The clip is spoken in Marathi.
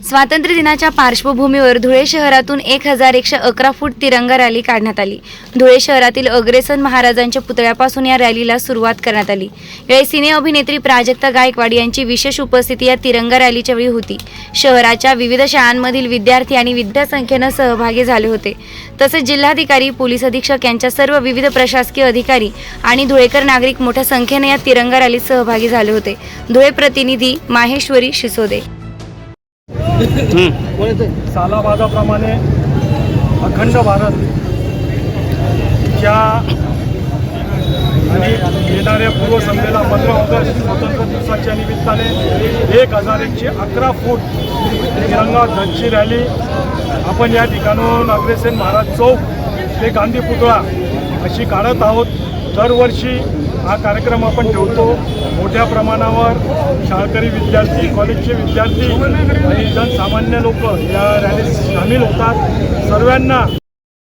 स्वातंत्र्य दिनाच्या पार्श्वभूमीवर धुळे शहरातून एक हजार एकशे अकरा फूट तिरंगा रॅली काढण्यात आली. धुळे शहरातील अग्रेसन महाराजांच्या पुतळ्यापासून या रॅलीला सुरुवात करण्यात आली. यावेळी सिने अभिनेत्री प्राजक्ता गायकवाड यांची विशेष उपस्थिती या तिरंगा रॅलीच्या वेळी होती. शहराच्या विविध शाळांमधील विद्यार्थी आणि विद्यासंख्येनं सहभागी झाले होते. तसेच जिल्हाधिकारी पोलीस अधीक्षक यांच्या सर्व विविध प्रशासकीय अधिकारी आणि धुळेकर नागरिक मोठ्या संख्येने या तिरंगा रॅलीत सहभागी झाले होते. धुळे प्रतिनिधी माहेश्वरी शिसोदे. सालाबाजाप्रमाणे अखंड भारत ज्या आणि येणाऱ्या पूर्वसंध्येला पंधरा ऑगस्ट स्वतंत्र दिवसाच्या निमित्ताने एक हजार एकशे अकरा फूट तिरंगा धनची रॅली. आपण या ठिकाणून अग्रेसेन महाराज चौक ते गांधी पुतळा अशी काढत आहोत. दरवर्षी हा कार्यक्रम आपण ठेवतो. मोठ्या प्रमाणावर शाळकरी विद्यार्थी कॉलेजचे विद्यार्थी आणि जनसामान्य लोक या रॅलीत सामील होतात. सर्वांना